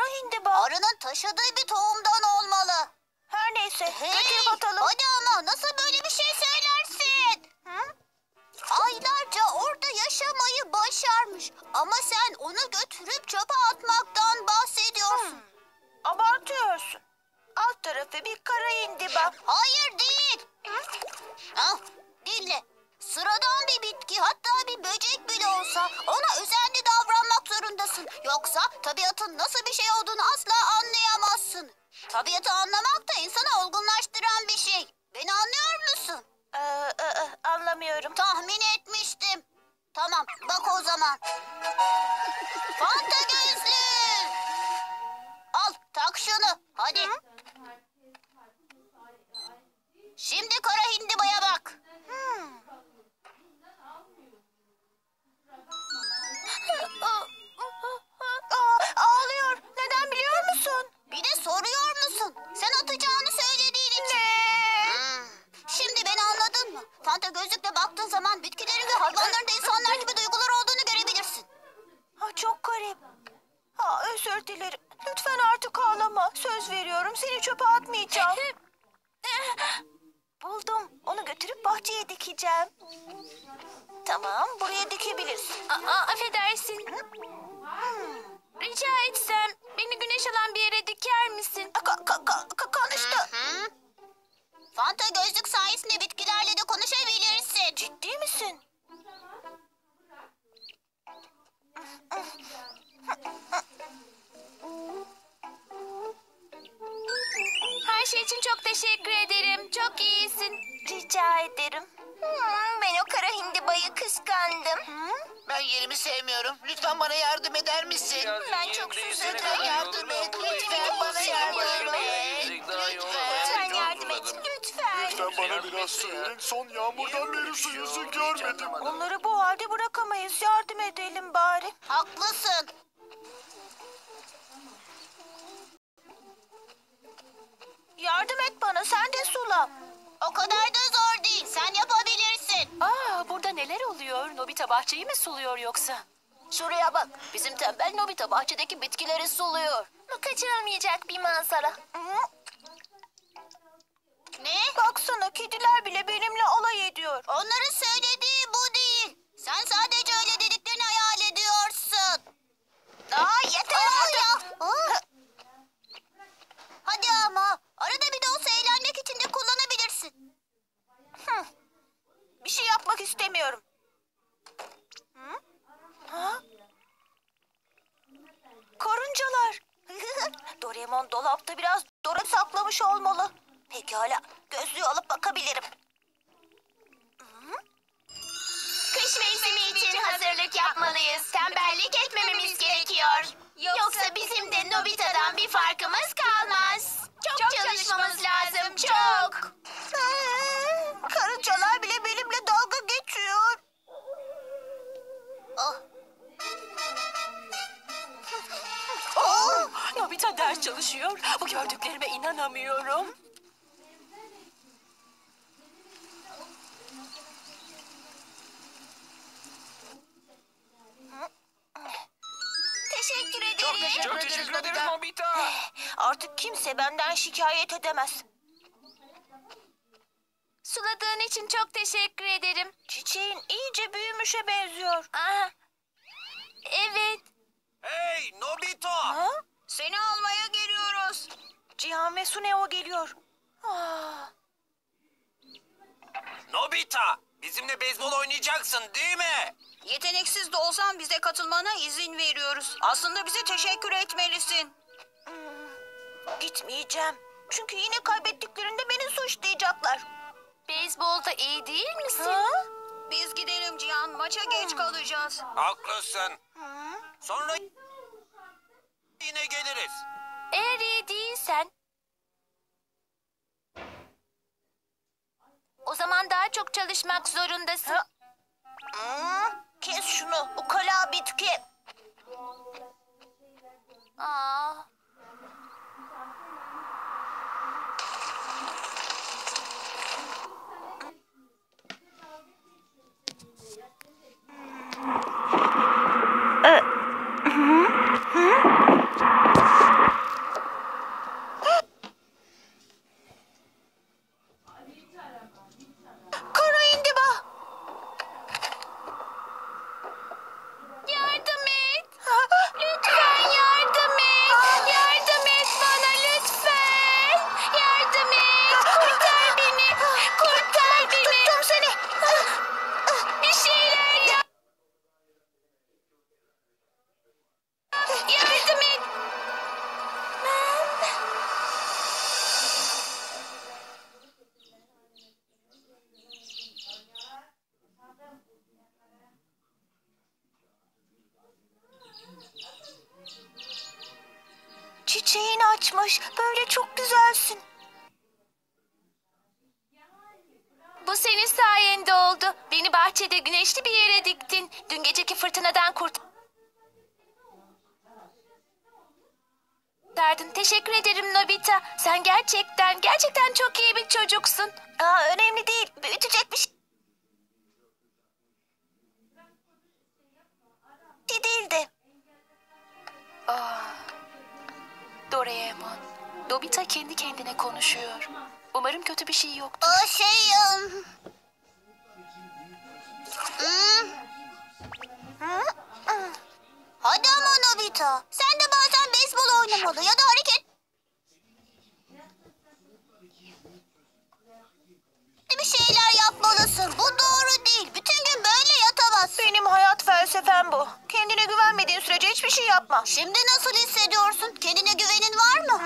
Kara hindi baharının taşıdığı bir tohumdan olmalı. Her neyse hey, götür bakalım. Hadi ama nasıl böyle bir şey söylersin? Hı? Aylarca orada yaşamayı başarmış. Ama sen onu götürüp çöpe atmaktan bahsediyorsun. Hmm. Abartıyorsun. Alt tarafı bir kara indiba. Hayır değil. Al ah, dinle. Sıradan bir bitki hatta bir böcek bile olsa ona özenli davranmak Yoksa tabiatın nasıl bir şey olduğunu asla anlayamazsın. Tabiatı anlamak da insanı olgunlaştıran bir şey. Beni anlıyor musun? Ee, e, e, anlamıyorum. Tahmin etmiştim. Tamam bak o zaman. Fanta gözlü. Al tak şunu hadi. Şimdi kara hindibaya bak. Dikeceğim. Tamam, buraya dikebilirsin. Aa, affedersin. Rica etsem beni güneş alan bir yere diker misin? Ka- ka- ka- ka- konuştu. Hı? Fanta gözlük sayesinde bitkilerle de konuşabilirsin. Ciddi misin? Her şey için çok teşekkür ederim. Çok iyisin. Rica ederim. Hmm, ben o kara hindibayı kıskandım. Ben yerimi sevmiyorum. Lütfen bana yardım eder misin? Ben çok susadım. Yardım et. Lütfen bana yardım et. Lütfen yardım et. Lütfen. Lütfen bana biraz su verin. Son yağmurdan beri su yüzü görmedim. Onları bu halde bırakamayız. Yardım edelim bari. Haklısın. Yardım et bana. Sen de sula. O kadar da zor değil. Sen yapabilirsin. Aa, burada neler oluyor? Nobita bahçeyi mi suluyor yoksa? Şuraya bak. Bizim tembel Nobita bahçedeki bitkileri suluyor. Bu kaçırılmayacak bir manzara. Ne? Baksana kediler bile benimle alay ediyor. Onların söylediği bu değil. Sen sadece öyle dediklerini hayal ediyorsun. Aa yeter Aa, ya. Aa. Hadi ama. Arada bir de olsa eğlenmek için de kullanabilirsin. Bir şey yapmak istemiyorum. Hı? Ha? Karıncalar. Doraemon ederiz Teşekkür ederim Nobita. Nobita. Artık kimse benden şikayet edemez. Suladığın için çok teşekkür ederim. Çiçeğin iyice büyümüşe benziyor. Aa, evet. Hey Nobita. Ha? Seni almaya geliyoruz. Cihan ve Suneo geliyor. Ah, Nobita. Bizimle beyzbol oynayacaksın değil mi? Yeteneksiz de olsan bize katılmana izin veriyoruz. Aslında bize teşekkür etmelisin. gitmeyeceğim. Çünkü yine kaybettiklerinde beni suçlayacaklar. Beyzbolda iyi değil misin? Ha? Biz gidelim Cihan. Maça geç kalacağız. Haklısın. Sonra yine geliriz. Eğer iyi değilsen... zaman daha çok çalışmak zorundasın. Hmm, kes şunu. Ukala bitki. Aa. Güneşli bir yere diktin. Dün geceki fırtınadan kurtardın. Teşekkür ederim Nobita. Sen gerçekten, gerçekten çok iyi bir çocuksun. Aa, önemli değil. Büyütecek bir şey değildi. Doraemon, Nobita kendi kendine konuşuyor. Umarım kötü bir şey yoktur. O şey... ım, oynamalı ya da hareket... Bir şeyler yapmalısın. Bu doğru değil. Bütün gün böyle yatamazsın. Benim hayat felsefem bu. Kendine güvenmediğin sürece hiçbir şey yapma. Şimdi nasıl hissediyorsun? Kendine güvenin var mı?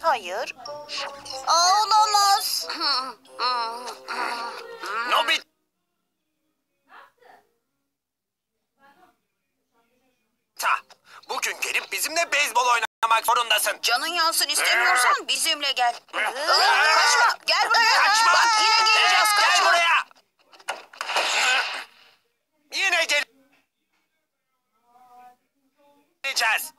Hayır. Aa, olamaz. Nobita! Bizimle beyzbol oynamak zorundasın. Canın yansın istemiyorsan bizimle gel. Kaçma. Gel buraya. Kaçma! Bak yine geleceğiz. Gel Kaçma. buraya! Yine gel... Geleceğiz.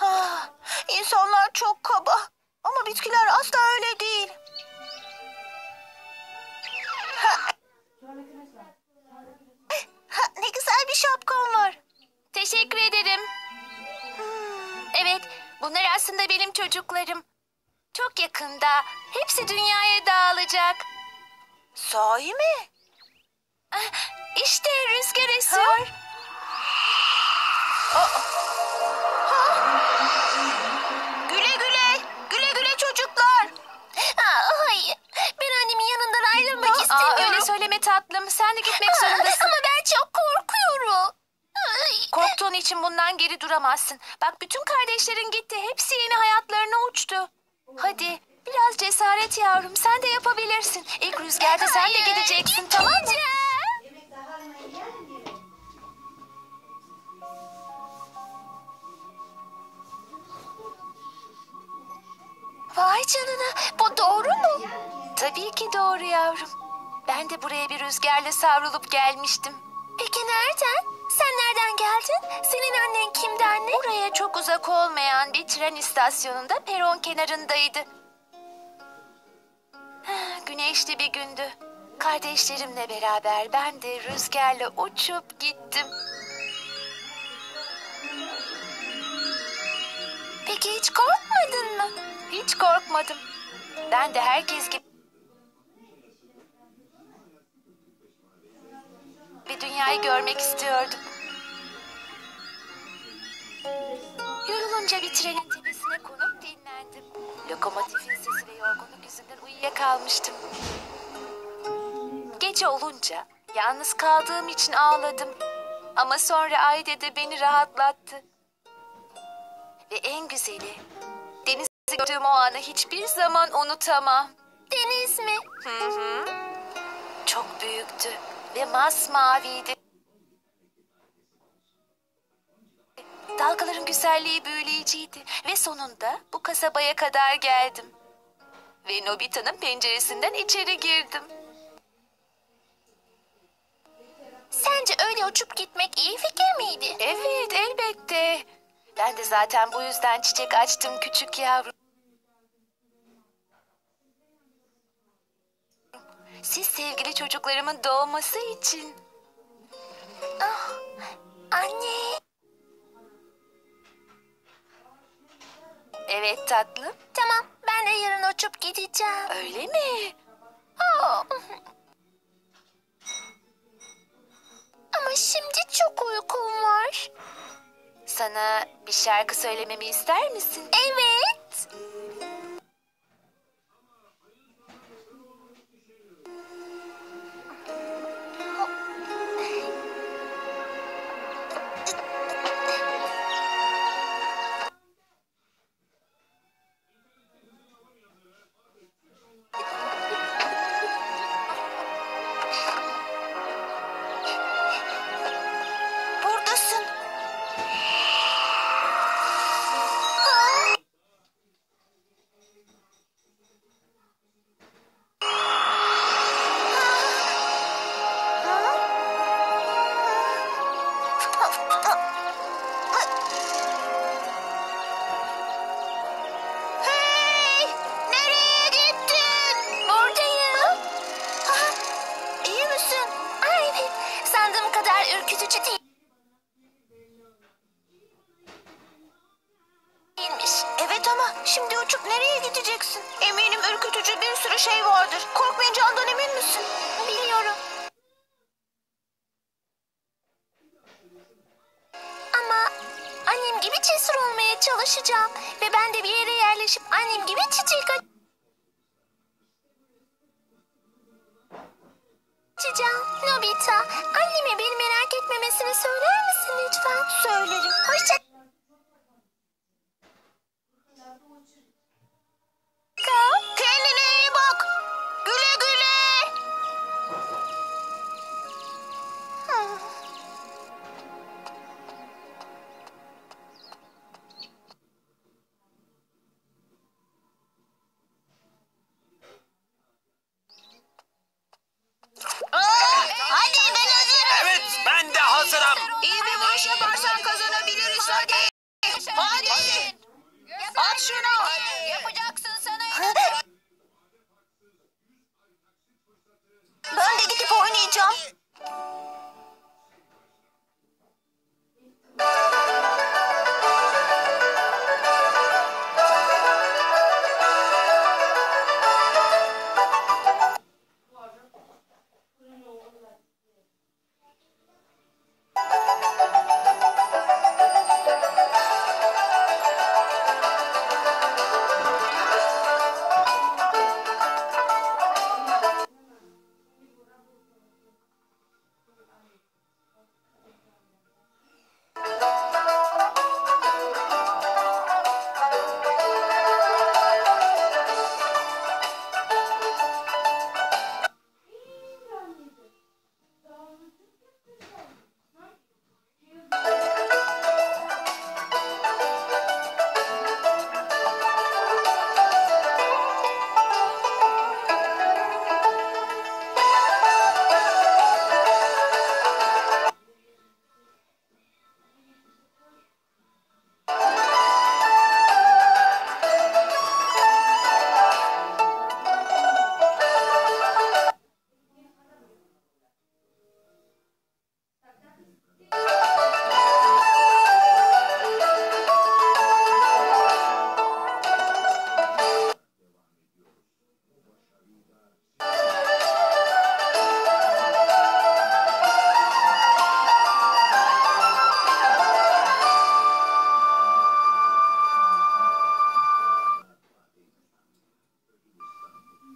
Ah, insanlar çok kaba. Ama bitkiler asla öyle değil. Ha, ne güzel bir şapkan var. Teşekkür ederim. Evet, bunlar aslında benim çocuklarım. Çok yakında hepsi dünyaya dağılacak. Sahi mi? İşte rüzgar esiyor. Güle bundan geri duramazsın. Bak bütün kardeşlerin gitti. Hepsi yeni hayatlarına uçtu. Hadi biraz cesaret yavrum. Sen de yapabilirsin. İlk rüzgarda sen de gideceksin tamam mı? Vay canına bu doğru mu? Tabii ki doğru yavrum. Ben de buraya bir rüzgarla savrulup gelmiştim. Peki nereden? Sen nereden geldin? Senin annen kimdi anne? Buraya çok uzak olmayan bir tren istasyonunda peron kenarındaydı. Ah, Güneşli bir gündü. Kardeşlerimle beraber ben de rüzgarla uçup gittim. Peki hiç korkmadın mı? Hiç korkmadım. Ben de herkes gibi bir dünyayı görmek istiyordum. Yorulunca bir trenin tepesine konup dinlendim. Lokomotifin sesi ve yorgunluk yüzünden uyuyakalmıştım. Gece olunca yalnız kaldığım için ağladım. Ama sonra Ayde de beni rahatlattı. Ve en güzeli denizi gördüğüm o anı hiçbir zaman unutamam. Deniz mi? Hı hı. Çok büyüktü ve masmaviydi. Dalgaların güzelliği büyüleyiciydi ve sonunda bu kasabaya kadar geldim. Ve Nobita'nın penceresinden içeri girdim. Sence öyle uçup gitmek iyi fikir miydi? Evet, elbette. Ben de zaten bu yüzden çiçek açtım küçük yavrum. Siz sevgili çocuklarımın doğması için. Ah, anne. Evet tatlım. Tamam, ben de yarın uçup gideceğim. Öyle mi? Aa. Ama şimdi çok uykum var. Sana bir şarkı söylememi ister misin? Evet. Vardır. Korkmayacağından emin misin? Biliyorum. Ama annem gibi cesur olmaya çalışacağım. Ve ben de bir yere yerleşip annem gibi çiçek açacağım. Nobita, anneme beni merak etmemesini söyler misin lütfen? Söylerim. Hoşça